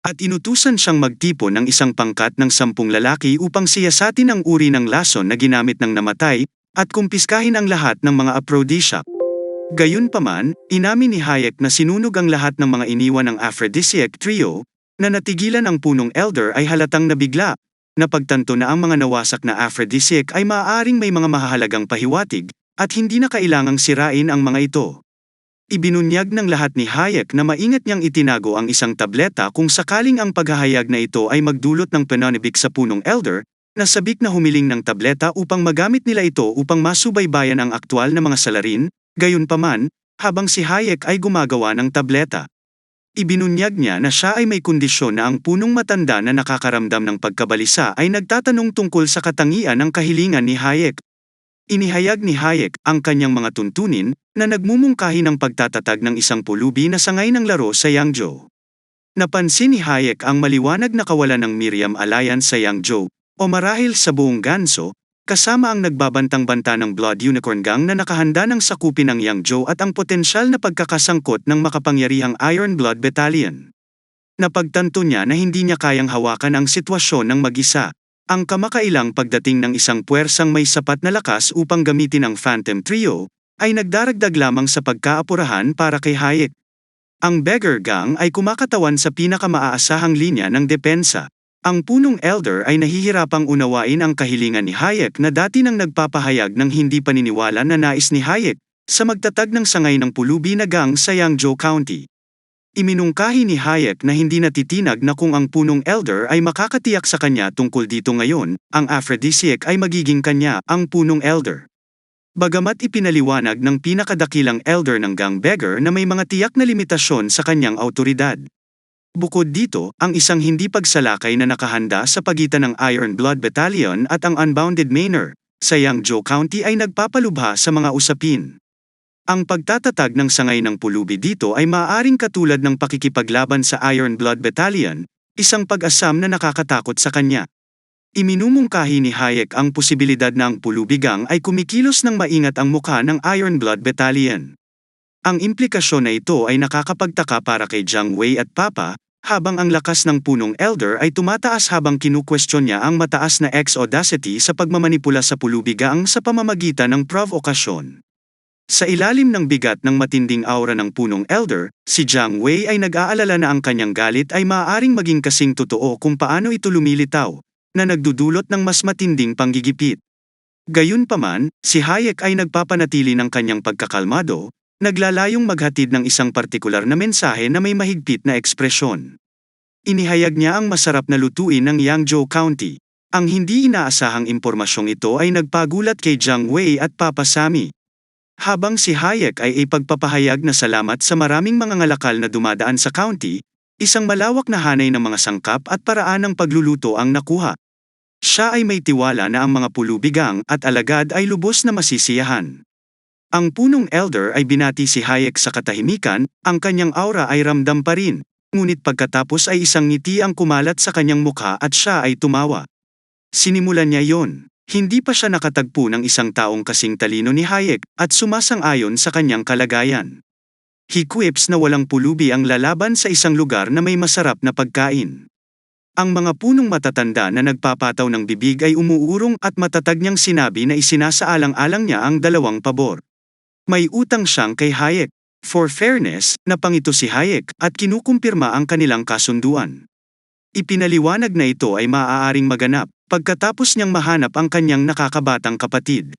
at inutusan siyang magtipon ng isang pangkat ng sampung lalaki upang siyasatin ang uri ng lason na ginamit ng namatay at kumpiskahin ang lahat ng mga aphrodisiac. Gayunpaman, inamin ni Hayek na sinunog ang lahat ng mga iniwan ng aphrodisiac trio, na natigilan ang punong elder ay halatang nabigla, napagtanto na ang mga nawasak na aphrodisiac ay maaaring may mga mahahalagang pahiwatig, at hindi na kailangang sirain ang mga ito. Ibinunyag ng lahat ni Hayek na maingat niyang itinago ang isang tableta kung sakaling ang paghahayag na ito ay magdulot ng pananibik sa punong elder, na sabik na humiling ng tableta upang magamit nila ito upang masubaybayan ang aktwal na mga salarin, gayunpaman, habang si Hayek ay gumagawa ng tableta. Ibinunyag niya na siya ay may kondisyon na ang punong matanda na nakakaramdam ng pagkabalisa ay nagtatanong tungkol sa katangian ng kahilingan ni Hayek. Inihayag ni Hayek ang kanyang mga tuntunin na nagmumungkahi ng pagtatatag ng isang pulubi na sangay ng laro sa Yangzhou. Napansin ni Hayek ang maliwanag na kawalan ng Miriam Alliance sa Yangzhou, o marahil sa buong Ganso, kasama ang nagbabantang-banta ng Blood Unicorn Gang na nakahanda ng sakupin ang Yangzhou at ang potensyal na pagkakasangkot ng makapangyarihang Iron Blood Battalion. Napagtanto niya na hindi niya kayang hawakan ang sitwasyon ng mag-isa, ang kamakailang pagdating ng isang puwersang may sapat na lakas upang gamitin ang Phantom Trio, ay nagdaragdag lamang sa pagkaapurahan para kay Hayek. Ang Beggar Gang ay kumakatawan sa pinakamaasahang linya ng depensa. Ang punong elder ay nahihirapang unawain ang kahilingan ni Hayek na dati nang nagpapahayag ng hindi paniniwala na nais ni Hayek sa magtatag ng sangay ng pulubi na gang sa Yangzhou County. Iminungkahi ni Hayek na hindi natitinag na kung ang punong elder ay makakatiyak sa kanya tungkol dito ngayon, ang aphrodisiac ay magiging kanya, ang punong elder. Bagamat ipinaliwanag ng pinakadakilang elder ng gang beggar na may mga tiyak na limitasyon sa kanyang autoridad. Bukod dito, ang isang hindi pagsalakay na nakahanda sa pagitan ng Iron Blood Battalion at ang Unbounded Manor, sa Yangzhou County ay nagpapalubha sa mga usapin. Ang pagtatatag ng sangay ng pulubi dito ay maaaring katulad ng pakikipaglaban sa Iron Blood Battalion, isang pag-asam na nakakatakot sa kanya. Iminumungkahi ni Hayek ang posibilidad na ang pulubigang ay kumikilos ng maingat ang mukha ng Iron Blood Battalion. Ang implikasyon na ito ay nakakapagtaka para kay Jiang Wei at Papa, habang ang lakas ng punong elder ay tumataas habang kinukwestiyon niya ang mataas na ex-audacity sa pagmamanipula sa pulubigang sa pamamagitan ng provokasyon. Sa ilalim ng bigat ng matinding aura ng punong elder, si Jiang Wei ay nag-aalala na ang kanyang galit ay maaaring maging kasing totoo kung paano ito lumilitaw, na nagdudulot ng mas matinding panggigipit. Gayunpaman, si Hayek ay nagpapanatili ng kanyang pagkakalmado, naglalayong maghatid ng isang partikular na mensahe na may mahigpit na ekspresyon. Inihayag niya ang masarap na lutuin ng Yangzhou County. Ang hindi inaasahang impormasyong ito ay nagpagulat kay Jiang Wei at Papa Sami. Habang si Hayek ay ipagpapahayag na salamat sa maraming mga ngalakal na dumadaan sa county, isang malawak na hanay ng mga sangkap at paraan ng pagluluto ang nakuha. Siya ay may tiwala na ang mga pulubigang at alagad ay lubos na masisiyahan. Ang punong elder ay binati si Hayek sa katahimikan, ang kanyang aura ay ramdam pa rin, ngunit pagkatapos ay isang ngiti ang kumalat sa kanyang mukha at siya ay tumawa. Sinimulan niya yon. Hindi pa siya nakatagpo ng isang taong kasing talino ni Hayek at sumasang-ayon sa kanyang kalagayan. He quips na walang pulubi ang lalaban sa isang lugar na may masarap na pagkain. Ang mga punong matatanda na nagpapataw ng bibig ay umuurong at matatag niyang sinabi na isinasaalang-alang niya ang dalawang pabor. May utang siyang kay Hayek. For fairness, napangito si Hayek at kinukumpirma ang kanilang kasunduan. Ipinaliwanag na ito ay maaaring maganap pagkatapos niyang mahanap ang kanyang nakakabatang kapatid.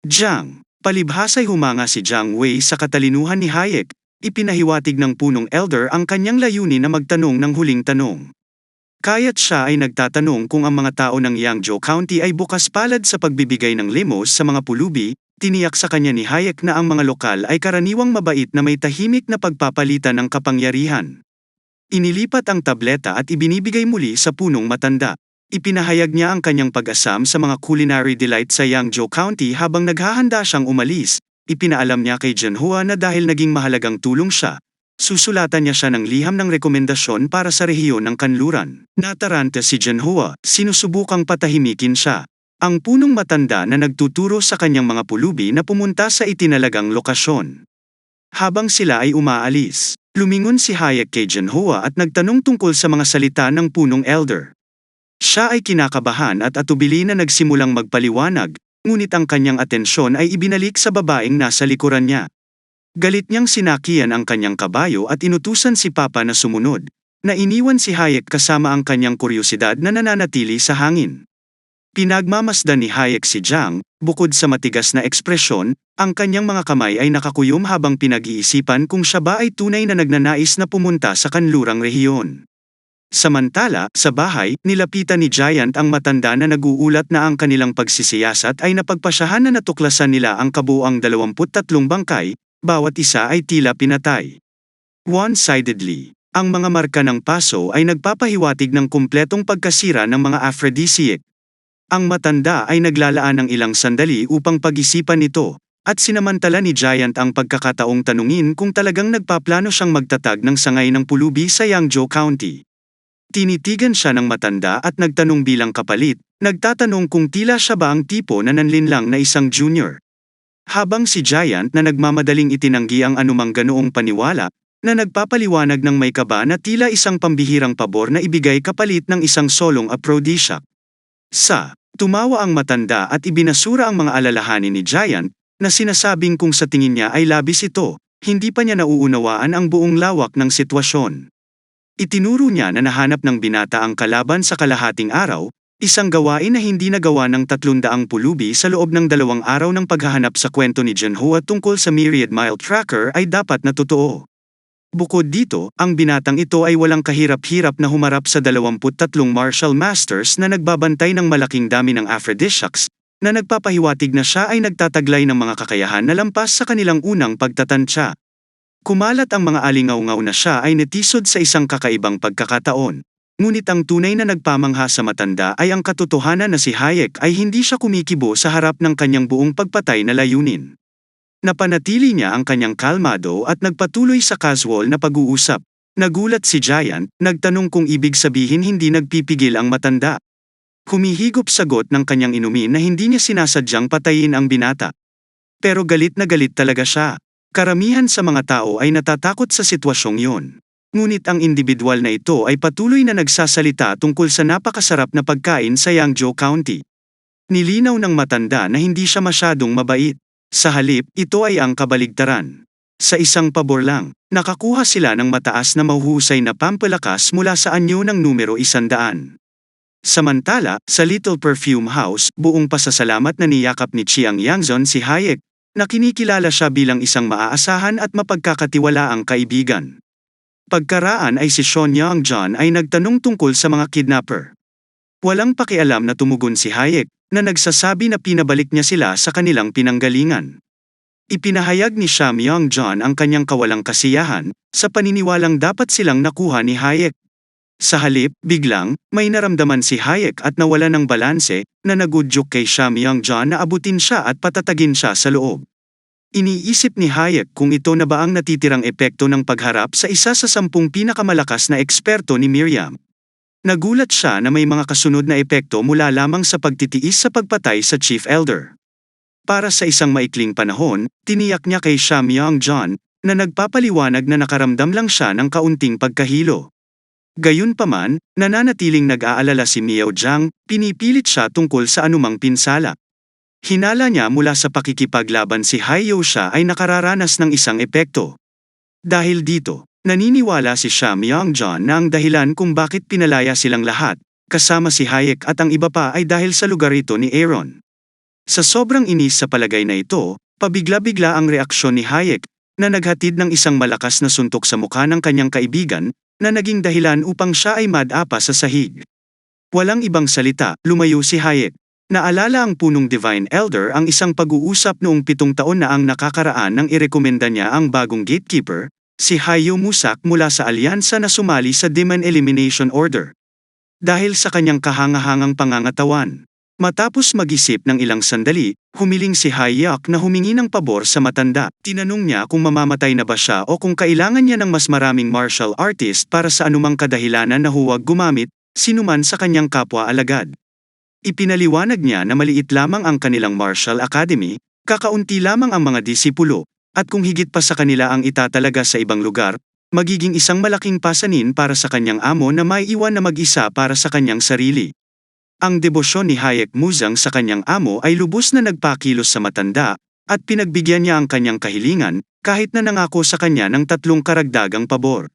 Jiang, palibhasay humanga si Jiang Wei sa katalinuhan ni Hayek, ipinahiwatig ng punong elder ang kanyang layunin na magtanong ng huling tanong. Kaya't siya ay nagtatanong kung ang mga tao ng Yangzhou County ay bukas palad sa pagbibigay ng limos sa mga pulubi, tiniyak sa kanya ni Hayek na ang mga lokal ay karaniwang mabait na may tahimik na pagpapalitan ng kapangyarihan. Inilipat ang tableta at ibinibigay muli sa punong matanda. Ipinahayag niya ang kanyang pag-asam sa mga culinary delight sa Yangzhou County habang naghahanda siyang umalis. Ipinaalam niya kay Jinhua na dahil naging mahalagang tulong siya, susulatan niya siya ng liham ng rekomendasyon para sa rehiyon ng kanluran. Nataranta si Jinhua, sinusubukang patahimikin siya. Ang punong matanda na nagtuturo sa kanyang mga pulubi na pumunta sa itinalagang lokasyon. Habang sila ay umaalis, Lumingon si Hayek kay Jinhua at nagtanong tungkol sa mga salita ng punong elder. Siya ay kinakabahan at atubili na nagsimulang magpaliwanag, ngunit ang kanyang atensyon ay ibinalik sa babaeng nasa likuran niya. Galit niyang sinakian ang kanyang kabayo at inutusan si Papa na sumunod, na iniwan si Hayek kasama ang kanyang kuryosidad na nananatili sa hangin. Pinagmamasdan ni Hayek si Jiang, bukod sa matigas na ekspresyon, ang kanyang mga kamay ay nakakuyom habang pinag-iisipan kung siya ba ay tunay na nagnanais na pumunta sa kanlurang rehiyon. Samantala, sa bahay, nilapitan ni Giant ang matanda na naguulat na ang kanilang pagsisiyasat ay napagpasyahan na natuklasan nila ang kabuang 23 bangkay, bawat isa ay tila pinatay. One-sidedly, ang mga marka ng paso ay nagpapahiwatig ng kumpletong pagkasira ng mga aphrodisiac. Ang matanda ay naglalaan ng ilang sandali upang pag-isipan ito, at sinamantala ni Giant ang pagkakataong tanungin kung talagang nagpaplano siyang magtatag ng sangay ng pulubi sa Yangzhou County. Tinitigan siya ng matanda at nagtanong bilang kapalit, nagtatanong kung tila siya ba ang tipo na nanlinlang na isang junior. Habang si Giant na nagmamadaling itinanggi ang anumang ganoong paniwala, na nagpapaliwanag ng may kaba na tila isang pambihirang pabor na ibigay kapalit ng isang solong aphrodisiac. Sa, tumawa ang matanda at ibinasura ang mga alalahanin ni Giant, na sinasabing kung sa tingin niya ay labis ito, hindi pa niya nauunawaan ang buong lawak ng sitwasyon. Itinuro niya na nahanap ng binata ang kalaban sa kalahating araw, isang gawain na hindi nagawa ng tatlundaang pulubi sa loob ng dalawang araw ng paghahanap sa kwento ni Jinhua tungkol sa Myriad Mile Tracker ay dapat na totoo. Bukod dito, ang binatang ito ay walang kahirap-hirap na humarap sa 23 martial masters na nagbabantay ng malaking dami ng aphrodisiacs, na nagpapahiwatig na siya ay nagtataglay ng mga kakayahan na lampas sa kanilang unang pagtatansya. Kumalat ang mga alingaw-ngaw na siya ay netisod sa isang kakaibang pagkakataon. Ngunit ang tunay na nagpamangha sa matanda ay ang katotohanan na si Hayek ay hindi siya kumikibo sa harap ng kanyang buong pagpatay na layunin. Napanatili niya ang kanyang kalmado at nagpatuloy sa casual na pag-uusap. Nagulat si Giant, nagtanong kung ibig sabihin hindi nagpipigil ang matanda. Humihigop sagot ng kanyang inumin na hindi niya sinasadyang patayin ang binata. Pero galit na galit talaga siya. Karamihan sa mga tao ay natatakot sa sitwasyong yon. Ngunit ang individual na ito ay patuloy na nagsasalita tungkol sa napakasarap na pagkain sa Yangzhou County. Nilinaw ng matanda na hindi siya masyadong mabait. Sa halip, ito ay ang kabaligtaran. Sa isang pabor lang, nakakuha sila ng mataas na mahuhusay na pampalakas mula sa anyo ng numero isandaan. Samantala, sa Little Perfume House, buong pasasalamat na niyakap ni Chiang Yangzon si Hayek, na kinikilala siya bilang isang maaasahan at mapagkakatiwalaang kaibigan. Pagkaraan ay si Sean Young John ay nagtanong tungkol sa mga kidnapper. Walang pakialam na tumugon si Hayek, na nagsasabi na pinabalik niya sila sa kanilang pinanggalingan. Ipinahayag ni Sham Young John ang kanyang kawalang kasiyahan, sa paniniwalang dapat silang nakuha ni Hayek. Sa halip, biglang, may naramdaman si Hayek at nawala ng balanse, na nagudyok kay Sham Young John na abutin siya at patatagin siya sa loob. Iniisip ni Hayek kung ito na ba ang natitirang epekto ng pagharap sa isa sa sampung pinakamalakas na eksperto ni Miriam. Nagulat siya na may mga kasunod na epekto mula lamang sa pagtitiis sa pagpatay sa Chief Elder. Para sa isang maikling panahon, tiniyak niya kay Sham Young John, na nagpapaliwanag na nakaramdam lang siya ng kaunting pagkahilo. Gayunpaman, nananatiling nag-aalala si Miao Jiang, pinipilit siya tungkol sa anumang pinsala. Hinala niya mula sa pakikipaglaban si Haiyo siya ay nakararanas ng isang epekto. Dahil dito, naniniwala si Sham Young John na ang dahilan kung bakit pinalaya silang lahat, kasama si Hayek at ang iba pa ay dahil sa lugar ito ni Aaron. Sa sobrang inis sa palagay na ito, pabigla-bigla ang reaksyon ni Hayek, na naghatid ng isang malakas na suntok sa mukha ng kanyang kaibigan, na naging dahilan upang siya ay madapa sa sahig. Walang ibang salita, lumayo si Hayek. Naalala ang punong Divine Elder ang isang pag-uusap noong pitong taon na ang nakakaraan nang irekomenda niya ang bagong gatekeeper, si Hayo Musak mula sa alyansa na sumali sa Demon Elimination Order. Dahil sa kanyang kahangahangang pangangatawan. Matapos mag-isip ng ilang sandali, humiling si Hayek na humingi ng pabor sa matanda. Tinanong niya kung mamamatay na ba siya o kung kailangan niya ng mas maraming martial artist para sa anumang kadahilanan na huwag gumamit, sinuman sa kanyang kapwa alagad. Ipinaliwanag niya na maliit lamang ang kanilang martial academy, kakaunti lamang ang mga disipulo, at kung higit pa sa kanila ang itatalaga sa ibang lugar, magiging isang malaking pasanin para sa kanyang amo na may iwan na mag-isa para sa kanyang sarili. Ang debosyon ni Hayek Muzang sa kanyang amo ay lubos na nagpakilos sa matanda, at pinagbigyan niya ang kanyang kahilingan, kahit na nangako sa kanya ng tatlong karagdagang pabor.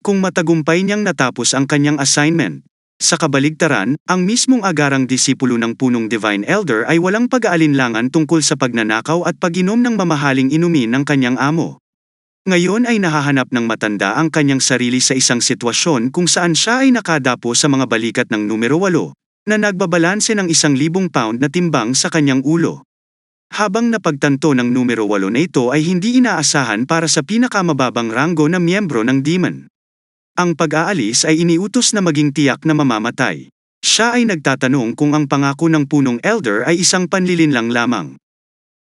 Kung matagumpay niyang natapos ang kanyang assignment, sa kabaligtaran, ang mismong agarang disipulo ng punong Divine Elder ay walang pag-aalinlangan tungkol sa pagnanakaw at pag-inom ng mamahaling inumin ng kanyang amo. Ngayon ay nahahanap ng matanda ang kanyang sarili sa isang sitwasyon kung saan siya ay nakadapo sa mga balikat ng numero 8, na nagbabalanse ng isang libong pound na timbang sa kanyang ulo. Habang napagtanto ng numero 8 na ito ay hindi inaasahan para sa pinakamababang ranggo na miyembro ng demon. Ang pag-aalis ay iniutos na maging tiyak na mamamatay. Siya ay nagtatanong kung ang pangako ng punong elder ay isang panlilinlang lamang.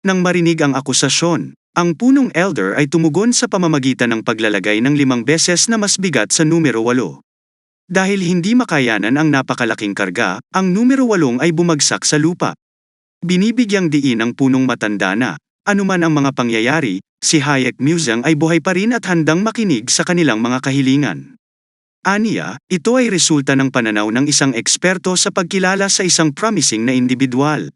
Nang marinig ang akusasyon, ang punong elder ay tumugon sa pamamagitan ng paglalagay ng limang beses na mas bigat sa numero 8. Dahil hindi makayanan ang napakalaking karga, ang numero 8 ay bumagsak sa lupa. Binibigyang diin ang punong matanda na, anuman ang mga pangyayari, si Hayek Musang ay buhay pa rin at handang makinig sa kanilang mga kahilingan. Aniya, ito ay resulta ng pananaw ng isang eksperto sa pagkilala sa isang promising na individual.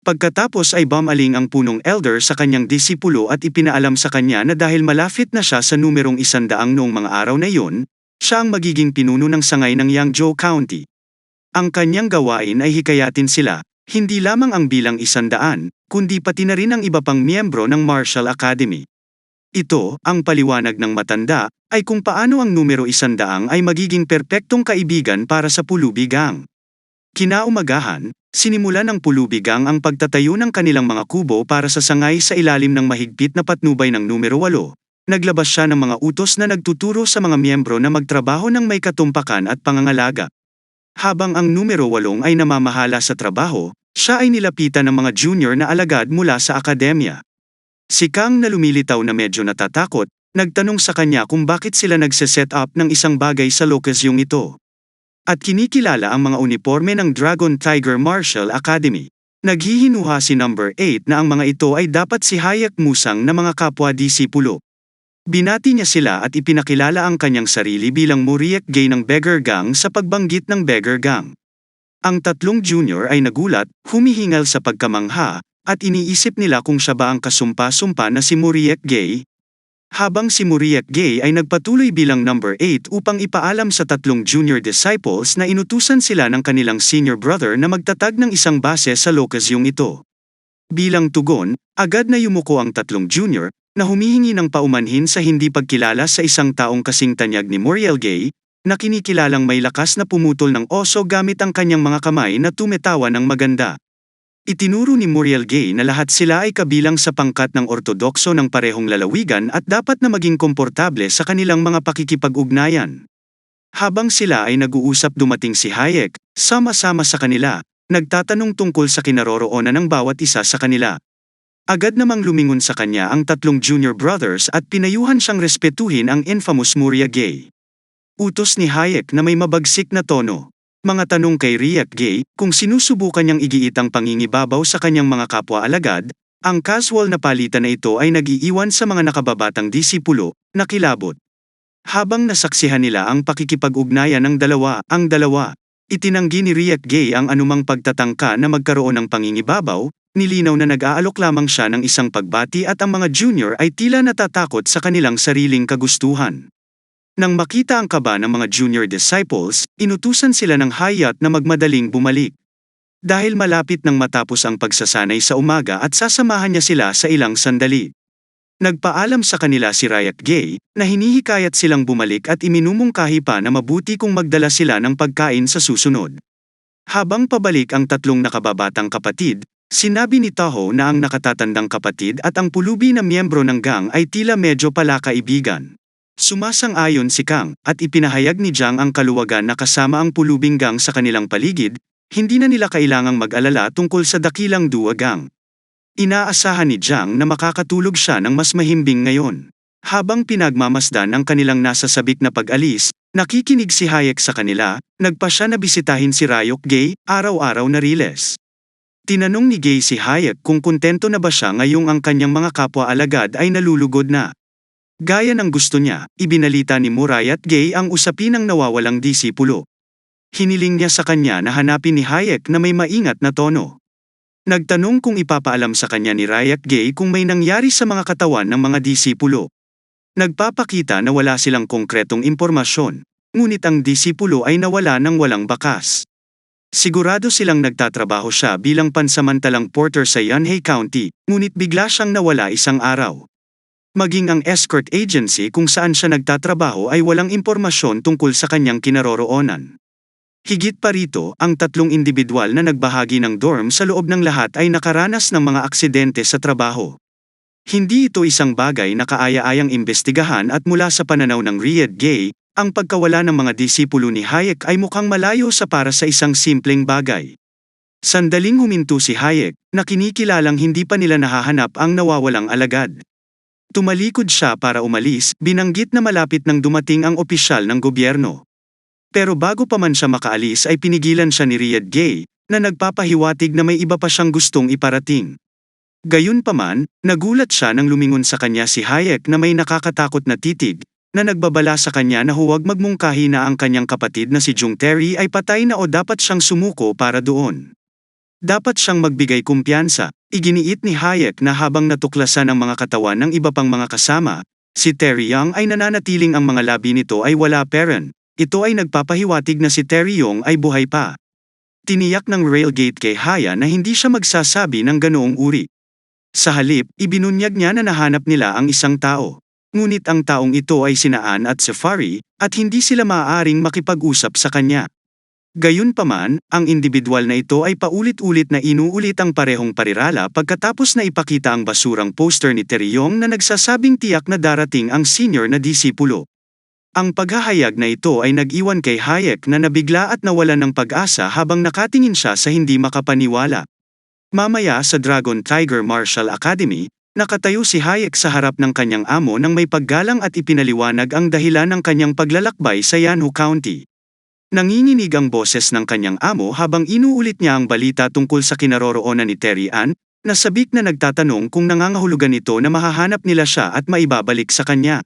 Pagkatapos ay bumaling ang punong elder sa kanyang disipulo at ipinaalam sa kanya na dahil malapit na siya sa numerong isandaang noong mga araw na iyon, siya ang magiging pinuno ng sangay ng Yangzhou County. Ang kanyang gawain ay hikayatin sila, hindi lamang ang bilang isandaan, kundi pati na rin ang iba pang miyembro ng Martial Academy. Ito, ang paliwanag ng matanda, ay kung paano ang numero isandaang ay magiging perpektong kaibigan para sa pulubigang. Kinaumagahan, sinimulan ng pulubigang ang pagtatayo ng kanilang mga kubo para sa sangay sa ilalim ng mahigpit na patnubay ng numero 8, Naglabas siya ng mga utos na nagtuturo sa mga miyembro na magtrabaho ng may katumpakan at pangangalaga. Habang ang numero 8 ay namamahala sa trabaho, siya ay nilapitan ng mga junior na alagad mula sa akademya. Si Kang na lumilitaw na medyo natatakot, nagtanong sa kanya kung bakit sila nagse-set up ng isang bagay sa lokasyong ito. At kinikilala ang mga uniforme ng Dragon Tiger Martial Academy. Naghihinuha si number 8 na ang mga ito ay dapat si Hayek Musang na mga kapwa-disipulo. Binati niya sila at ipinakilala ang kanyang sarili bilang Muriek Gay ng Beggar Gang sa pagbanggit ng Beggar Gang. Ang tatlong junior ay nagulat, humihingal sa pagkamangha, at iniisip nila kung siya ba ang kasumpa-sumpa na si Muriek Gay. Habang si Muriek Gay ay nagpatuloy bilang number 8 upang ipaalam sa tatlong junior disciples na inutusan sila ng kanilang senior brother na magtatag ng isang base sa lokasyong ito. Bilang tugon, agad na yumuko ang tatlong junior, na humihingi ng paumanhin sa hindi pagkilala sa isang taong kasing tanyag ni Muriel Gay, na kinikilalang may lakas na pumutol ng oso gamit ang kanyang mga kamay na tumetawa ng maganda. Itinuro ni Muriel Gay na lahat sila ay kabilang sa pangkat ng ortodokso ng parehong lalawigan at dapat na maging komportable sa kanilang mga pakikipag-ugnayan. Habang sila ay nag-uusap dumating si Hayek, sama-sama sa kanila, nagtatanong tungkol sa kinaroroonan ng bawat isa sa kanila. Agad namang lumingon sa kanya ang tatlong junior brothers at pinayuhan siyang respetuhin ang infamous Muria Gay. Utos ni Hayek na may mabagsik na tono. Mga tanong kay Riak Gay kung sinusubukan niyang igiit ang pangingibabaw sa kanyang mga kapwa alagad, ang casual na palitan na ito ay nagiiwan sa mga nakababatang disipulo, na kilabot. Habang nasaksihan nila ang pakikipag-ugnayan ng dalawa, ang dalawa, itinanggi ni Riak Gay ang anumang pagtatangka na magkaroon ng pangingibabaw, Nilinaw na nag-aalok lamang siya ng isang pagbati at ang mga junior ay tila natatakot sa kanilang sariling kagustuhan. Nang makita ang kaba ng mga junior disciples, inutusan sila ng hayat na magmadaling bumalik. Dahil malapit nang matapos ang pagsasanay sa umaga at sasamahan niya sila sa ilang sandali. Nagpaalam sa kanila si Riot Gay na hinihikayat silang bumalik at iminumungkahi pa na mabuti kung magdala sila ng pagkain sa susunod. Habang pabalik ang tatlong nakababatang kapatid, Sinabi ni Taho na ang nakatatandang kapatid at ang pulubi na miyembro ng gang ay tila medyo pala kaibigan. Sumasang-ayon si Kang at ipinahayag ni Jiang ang kaluwagan na kasama ang pulubing gang sa kanilang paligid, hindi na nila kailangang mag-alala tungkol sa dakilang duwagang. Inaasahan ni Jiang na makakatulog siya ng mas mahimbing ngayon. Habang pinagmamasdan ang kanilang nasa sabik na pag-alis, nakikinig si Hayek sa kanila, nagpa siya na bisitahin si Rayok Gay, araw-araw na riles. Tinanong ni Gay si Hayek kung kontento na ba siya ngayong ang kanyang mga kapwa alagad ay nalulugod na. Gaya ng gusto niya, ibinalita ni Murray at Gay ang usapin ng nawawalang disipulo. Hiniling niya sa kanya na hanapin ni Hayek na may maingat na tono. Nagtanong kung ipapaalam sa kanya ni Ryak Gay kung may nangyari sa mga katawan ng mga disipulo. Nagpapakita na wala silang konkretong impormasyon, ngunit ang disipulo ay nawala ng walang bakas. Sigurado silang nagtatrabaho siya bilang pansamantalang porter sa Yanhei County, ngunit bigla siyang nawala isang araw. Maging ang escort agency kung saan siya nagtatrabaho ay walang impormasyon tungkol sa kanyang kinaroroonan. Higit pa rito, ang tatlong individual na nagbahagi ng dorm sa loob ng lahat ay nakaranas ng mga aksidente sa trabaho. Hindi ito isang bagay na kaaya-ayang imbestigahan at mula sa pananaw ng Riyad Gay, ang pagkawala ng mga disipulo ni Hayek ay mukhang malayo sa para sa isang simpleng bagay. Sandaling huminto si Hayek, na kinikilalang hindi pa nila nahahanap ang nawawalang alagad. Tumalikod siya para umalis, binanggit na malapit nang dumating ang opisyal ng gobyerno. Pero bago pa man siya makaalis ay pinigilan siya ni Riyad Gay, na nagpapahiwatig na may iba pa siyang gustong iparating. Gayunpaman, nagulat siya nang lumingon sa kanya si Hayek na may nakakatakot na titig, na nagbabala sa kanya na huwag magmungkahi na ang kanyang kapatid na si Jung Terry ay patay na o dapat siyang sumuko para doon. Dapat siyang magbigay kumpiyansa, iginiit ni Hayek na habang natuklasan ang mga katawan ng iba pang mga kasama, si Terry Young ay nananatiling ang mga labi nito ay wala peren, ito ay nagpapahiwatig na si Terry Young ay buhay pa. Tiniyak ng Railgate kay Haya na hindi siya magsasabi ng ganoong uri. Sa halip, ibinunyag niya na nahanap nila ang isang tao. Ngunit ang taong ito ay sinaan at Safari, at hindi sila maaaring makipag-usap sa kanya. Gayunpaman, ang individual na ito ay paulit-ulit na inuulit ang parehong parirala pagkatapos na ipakita ang basurang poster ni Terry Young na nagsasabing tiyak na darating ang senior na disipulo. Ang paghahayag na ito ay nag-iwan kay Hayek na nabigla at nawalan ng pag-asa habang nakatingin siya sa hindi makapaniwala. Mamaya sa Dragon Tiger Martial Academy, nakatayo si Hayek sa harap ng kanyang amo nang may paggalang at ipinaliwanag ang dahilan ng kanyang paglalakbay sa Yanhu County. Nanginginig ang boses ng kanyang amo habang inuulit niya ang balita tungkol sa kinaroroonan ni Terry Ann, na sabik na nagtatanong kung nangangahulugan ito na mahahanap nila siya at maibabalik sa kanya.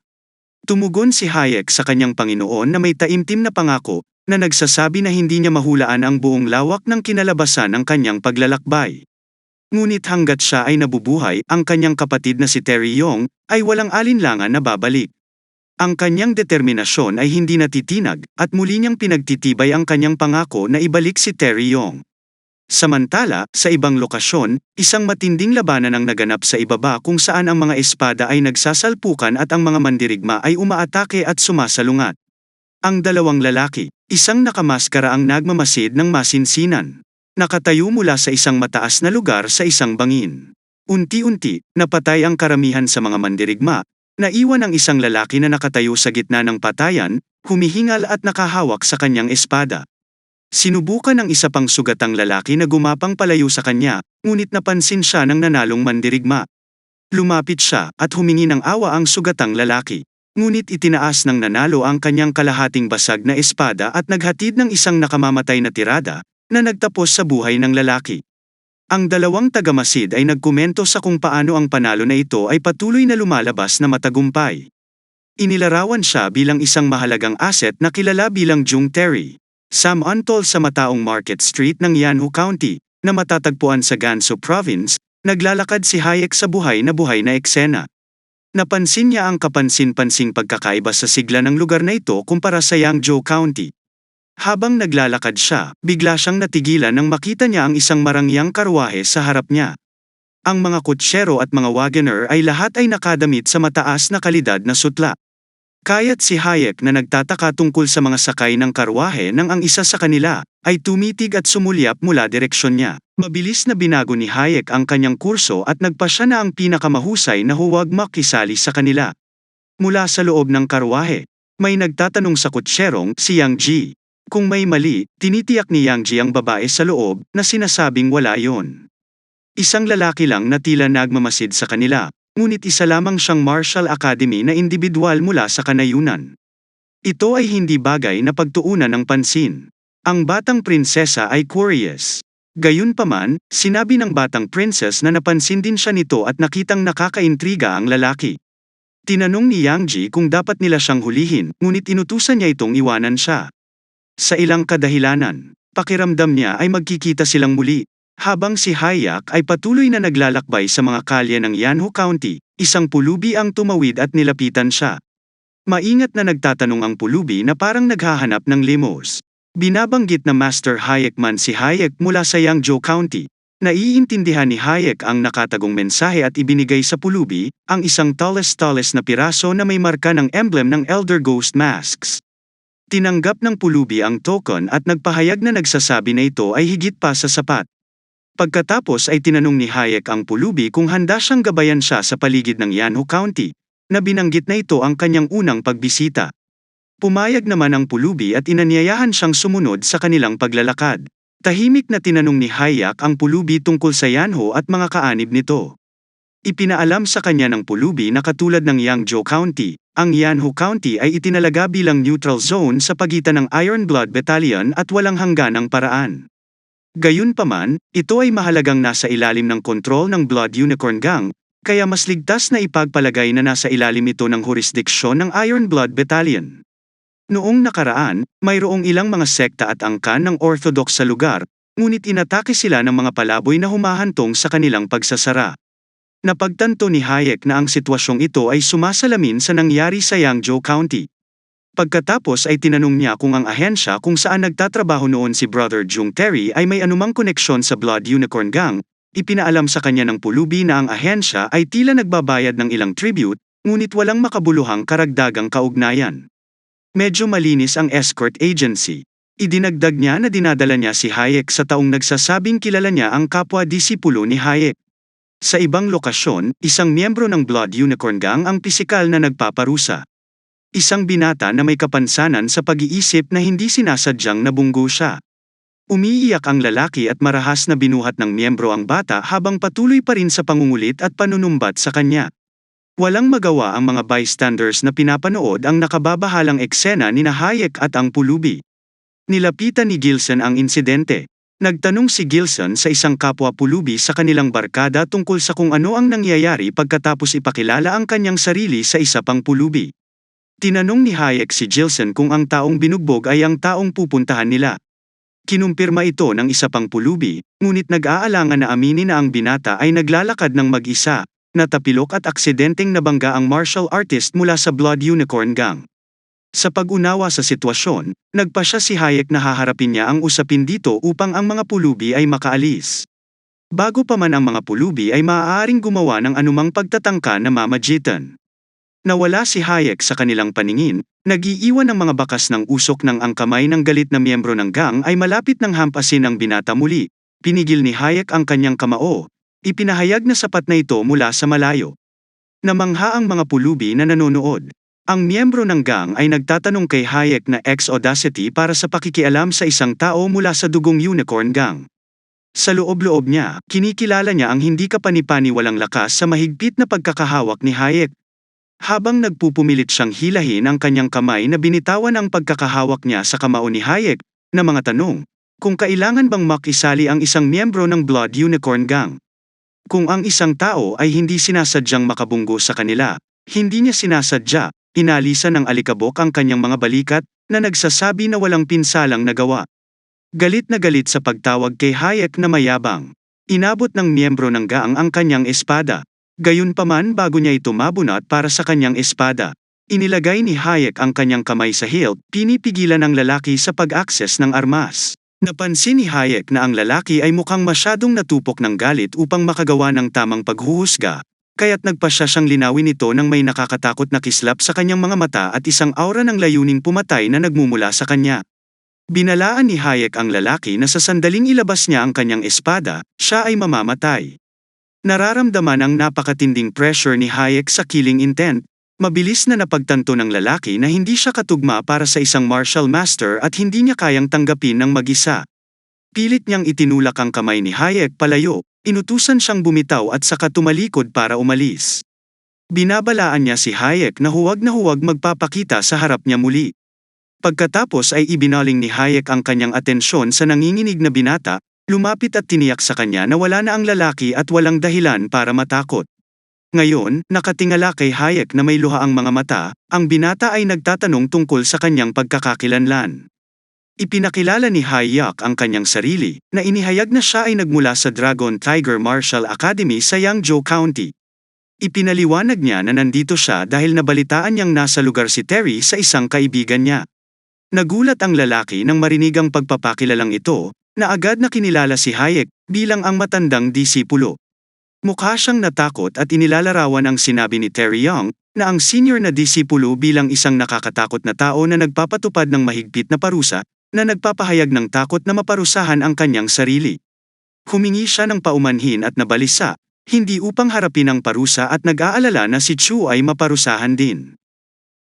Tumugon si Hayek sa kanyang Panginoon na may taimtim na pangako, na nagsasabi na hindi niya mahulaan ang buong lawak ng kinalabasan ng kanyang paglalakbay. Ngunit hanggat siya ay nabubuhay, ang kanyang kapatid na si Terry Young, ay walang alinlangan na babalik. Ang kanyang determinasyon ay hindi natitinag, at muli niyang pinagtitibay ang kanyang pangako na ibalik si Terry Young. Samantala, sa ibang lokasyon, isang matinding labanan ang naganap sa ibaba kung saan ang mga espada ay nagsasalpukan at ang mga mandirigma ay umaatake at sumasalungat. Ang dalawang lalaki, isang nakamaskara ang nagmamasid ng masinsinan. Nakatayo mula sa isang mataas na lugar sa isang bangin. Unti-unti, napatay ang karamihan sa mga mandirigma, naiwan ang isang lalaki na nakatayo sa gitna ng patayan, humihingal at nakahawak sa kanyang espada. Sinubukan ng isa pang sugatang lalaki na gumapang palayo sa kanya, ngunit napansin siya ng nanalong mandirigma. Lumapit siya at humingi ng awa ang sugatang lalaki. Ngunit itinaas ng nanalo ang kanyang kalahating basag na espada at naghatid ng isang nakamamatay na tirada, na nagtapos sa buhay ng lalaki. Ang dalawang tagamasid ay nagkomento sa kung paano ang panalo na ito ay patuloy na lumalabas na matagumpay. Inilarawan siya bilang isang mahalagang asset na kilala bilang Jung Terry. Sam Untol sa mataong Market Street ng Yanhu County, na matatagpuan sa Gansu Province, naglalakad si Hayek sa buhay na buhay na eksena. Napansin niya ang kapansin-pansing pagkakaiba sa sigla ng lugar na ito kumpara sa Yangzhou County. Habang naglalakad siya, bigla siyang natigilan nang makita niya ang isang marangyang karwahe sa harap niya. Ang mga kutsero at mga wagoner ay lahat ay nakadamit sa mataas na kalidad na sutla. Kaya't si Hayek na nagtataka tungkol sa mga sakay ng karwahe nang ang isa sa kanila ay tumitig at sumulyap mula direksyon niya. Mabilis na binago ni Hayek ang kanyang kurso at nagpa siya na ang pinakamahusay na huwag makisali sa kanila. Mula sa loob ng karwahe, may nagtatanong sa kutserong si Yang Ji. Kung may mali, tinitiyak ni Yang Ji ang babae sa loob na sinasabing wala yon. Isang lalaki lang na tila nagmamasid sa kanila, ngunit isa lamang siyang Martial Academy na individual mula sa kanayunan. Ito ay hindi bagay na pagtuunan ng pansin. Ang batang prinsesa ay curious. Gayunpaman, sinabi ng batang princess na napansin din siya nito at nakitang nakakaintriga ang lalaki. Tinanong ni Yang Ji kung dapat nila siyang hulihin, ngunit inutusan niya itong iwanan siya. Sa ilang kadahilanan, pakiramdam niya ay magkikita silang muli. Habang si Hayak ay patuloy na naglalakbay sa mga kalye ng Yanhu County, isang pulubi ang tumawid at nilapitan siya. Maingat na nagtatanong ang pulubi na parang naghahanap ng limos. Binabanggit na Master Hayek man si Hayek mula sa Yangzhou County. Naiintindihan ni Hayek ang nakatagong mensahe at ibinigay sa pulubi, ang isang tallest-tallest na piraso na may marka ng emblem ng Elder Ghost Masks. Tinanggap ng pulubi ang token at nagpahayag na nagsasabi na ito ay higit pa sa sapat. Pagkatapos ay tinanong ni Hayek ang pulubi kung handa siyang gabayan siya sa paligid ng Yanhu County, na binanggit na ito ang kanyang unang pagbisita. Pumayag naman ang pulubi at inanyayahan siyang sumunod sa kanilang paglalakad. Tahimik na tinanong ni Hayek ang pulubi tungkol sa Yanho at mga kaanib nito. Ipinaalam sa kanya ng pulubi na katulad ng Yangzhou County, ang Yanhu County ay itinalaga bilang neutral zone sa pagitan ng Iron Blood Battalion at walang hangganang paraan. Gayunpaman, ito ay mahalagang nasa ilalim ng kontrol ng Blood Unicorn Gang, kaya mas ligtas na ipagpalagay na nasa ilalim ito ng jurisdiksyon ng Iron Blood Battalion. Noong nakaraan, mayroong ilang mga sekta at angkan ng Orthodox sa lugar, ngunit inatake sila ng mga palaboy na humahantong sa kanilang pagsasara. Napagtanto ni Hayek na ang sitwasyong ito ay sumasalamin sa nangyari sa Yangzhou County. Pagkatapos ay tinanong niya kung ang ahensya kung saan nagtatrabaho noon si Brother Jung Terry ay may anumang koneksyon sa Blood Unicorn Gang, ipinaalam sa kanya ng pulubi na ang ahensya ay tila nagbabayad ng ilang tribute, ngunit walang makabuluhang karagdagang kaugnayan. Medyo malinis ang escort agency. Idinagdag niya na dinadala niya si Hayek sa taong nagsasabing kilala niya ang kapwa-disipulo ni Hayek. Sa ibang lokasyon, isang miyembro ng Blood Unicorn Gang ang pisikal na nagpaparusa. Isang binata na may kapansanan sa pag-iisip na hindi sinasadyang nabunggo siya. Umiiyak ang lalaki at marahas na binuhat ng miyembro ang bata habang patuloy pa rin sa pangungulit at panunumbat sa kanya. Walang magawa ang mga bystanders na pinapanood ang nakababahalang eksena ni Hayek at ang pulubi. Nilapitan ni Gilson ang insidente. Nagtanong si Gilson sa isang kapwa pulubi sa kanilang barkada tungkol sa kung ano ang nangyayari pagkatapos ipakilala ang kanyang sarili sa isa pang pulubi. Tinanong ni Hayek si Gilson kung ang taong binugbog ay ang taong pupuntahan nila. Kinumpirma ito ng isa pang pulubi, ngunit nag-aalangan na aminin na ang binata ay naglalakad ng mag-isa, natapilok at aksidenteng nabangga ang martial artist mula sa Blood Unicorn Gang. Sa pag-unawa sa sitwasyon, nagpa siya si Hayek na haharapin niya ang usapin dito upang ang mga pulubi ay makaalis. Bago pa man ang mga pulubi ay maaaring gumawa ng anumang pagtatangka na mamagitan. Nawala si Hayek sa kanilang paningin, nagiiwan ang mga bakas ng usok ng ang kamay ng galit na miyembro ng gang ay malapit ng hampasin ang binata muli. Pinigil ni Hayek ang kanyang kamao. Ipinahayag na sapat na ito mula sa malayo. Namangha ang mga pulubi na nanonood. Ang miyembro ng gang ay nagtatanong kay Hayek na ex-audacity para sa pakikialam sa isang tao mula sa dugong unicorn gang. Sa loob-loob niya, kinikilala niya ang hindi kapanipani walang lakas sa mahigpit na pagkakahawak ni Hayek, habang nagpupumilit siyang hilahin ang kanyang kamay na binitawan ang pagkakahawak niya sa kamao ni Hayek, na mga tanong, kung kailangan bang makisali ang isang miyembro ng Blood Unicorn Gang. Kung ang isang tao ay hindi sinasadyang makabunggo sa kanila, hindi niya sinasadya, inalisan ng alikabok ang kanyang mga balikat, na nagsasabi na walang pinsalang nagawa. Galit na galit sa pagtawag kay Hayek na mayabang. Inabot ng miyembro ng gang ang kanyang espada, Gayunpaman bago niya ito mabunot para sa kanyang espada, inilagay ni Hayek ang kanyang kamay sa hilt, pinipigilan ang lalaki sa pag-access ng armas. Napansin ni Hayek na ang lalaki ay mukhang masyadong natupok ng galit upang makagawa ng tamang paghuhusga, kaya't nagpa siya siyang linawin ito ng may nakakatakot na kislap sa kanyang mga mata at isang aura ng layuning pumatay na nagmumula sa kanya. Binalaan ni Hayek ang lalaki na sa sandaling ilabas niya ang kanyang espada, siya ay mamamatay. Nararamdaman ang napakatinding pressure ni Hayek sa killing intent. Mabilis na napagtanto ng lalaki na hindi siya katugma para sa isang martial master at hindi niya kayang tanggapin ng mag-isa. Pilit niyang itinulak ang kamay ni Hayek palayo, inutusan siyang bumitaw at saka tumalikod para umalis. Binabalaan niya si Hayek na huwag na huwag magpapakita sa harap niya muli. Pagkatapos ay ibinaling ni Hayek ang kanyang atensyon sa nanginginig na binata, Lumapit at tiniyak sa kanya na wala na ang lalaki at walang dahilan para matakot. Ngayon, nakatingala kay Hayek na may luha ang mga mata, ang binata ay nagtatanong tungkol sa kanyang pagkakakilanlan. Ipinakilala ni Hayek ang kanyang sarili, na inihayag na siya ay nagmula sa Dragon Tiger Martial Academy sa Yangzhou County. Ipinaliwanag niya na nandito siya dahil nabalitaan niyang nasa lugar si Terry sa isang kaibigan niya. Nagulat ang lalaki nang marinig ang pagpapakilalang ito, na agad na kinilala si Hayek bilang ang matandang disipulo. Mukha siyang natakot at inilalarawan ang sinabi ni Terry Young na ang senior na disipulo bilang isang nakakatakot na tao na nagpapatupad ng mahigpit na parusa na nagpapahayag ng takot na maparusahan ang kanyang sarili. Humingi siya ng paumanhin at nabalisa, hindi upang harapin ang parusa at nag-aalala na si Chu ay maparusahan din.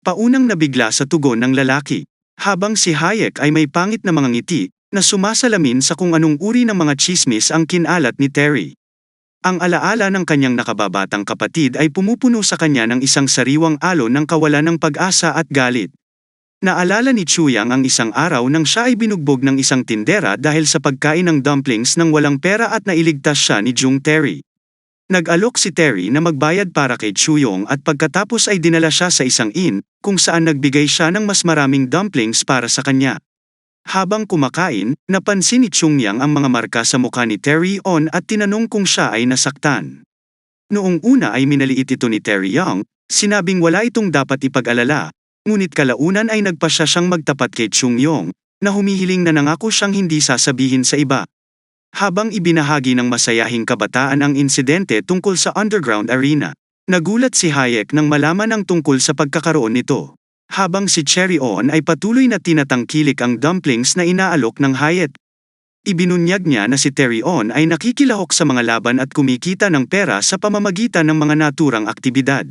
Paunang nabigla sa tugon ng lalaki, habang si Hayek ay may pangit na mga ngiti, na sumasalamin sa kung anong uri ng mga chismis ang kinalat ni Terry. Ang alaala ng kanyang nakababatang kapatid ay pumupuno sa kanya ng isang sariwang alon ng kawalan ng pag-asa at galit. Naalala ni Chuyang ang isang araw nang siya ay binugbog ng isang tindera dahil sa pagkain ng dumplings ng walang pera at nailigtas siya ni Jung Terry. Nag-alok si Terry na magbayad para kay Chuyong at pagkatapos ay dinala siya sa isang inn, kung saan nagbigay siya ng mas maraming dumplings para sa kanya. Habang kumakain, napansin ni Chung Yang ang mga marka sa mukha ni Terry On at tinanong kung siya ay nasaktan. Noong una ay minaliit ito ni Terry Young, sinabing wala itong dapat ipag-alala, ngunit kalaunan ay nagpasya siyang magtapat kay Chung Yong, na humihiling na nangako siyang hindi sasabihin sa iba. Habang ibinahagi ng masayahing kabataan ang insidente tungkol sa underground arena, nagulat si Hayek nang malaman ang tungkol sa pagkakaroon nito. Habang si Cherry On ay patuloy na tinatangkilik ang dumplings na inaalok ng Hayet. Ibinunyag niya na si Terry On ay nakikilahok sa mga laban at kumikita ng pera sa pamamagitan ng mga naturang aktibidad.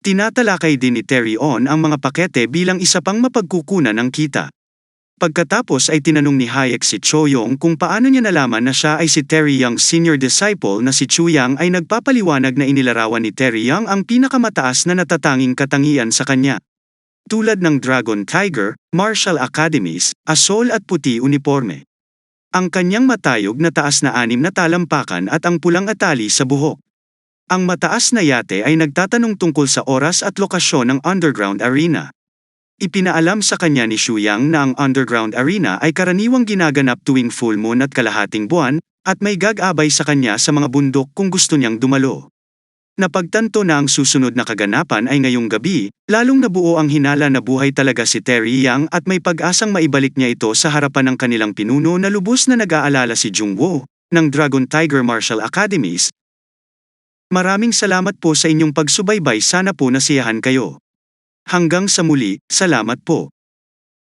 Tinatalakay din ni Terry On ang mga pakete bilang isa pang mapagkukunan ng kita. Pagkatapos ay tinanong ni Hayek si Cho Yong kung paano niya nalaman na siya ay si Terry Young's senior disciple na si Chu Yang ay nagpapaliwanag na inilarawan ni Terry Young ang pinakamataas na natatanging katangian sa kanya. Tulad ng Dragon Tiger, Martial Academies, Asol at puti uniforme. Ang kanyang matayog na taas na anim na talampakan at ang pulang atali sa buhok. Ang mataas na yate ay nagtatanong tungkol sa oras at lokasyon ng underground arena. Ipinaalam sa kanya ni Xu Yang na ang underground arena ay karaniwang ginaganap tuwing full moon at kalahating buwan, at may gag-abay sa kanya sa mga bundok kung gusto niyang dumalo. Napagtanto na ang susunod na kaganapan ay ngayong gabi, lalong nabuo ang hinala na buhay talaga si Terry Yang at may pag-asang maibalik niya ito sa harapan ng kanilang pinuno na lubos na nag-aalala si Jung Wo, ng Dragon Tiger Martial Academies. Maraming salamat po sa inyong pagsubaybay sana po nasiyahan kayo. Hanggang sa muli, salamat po.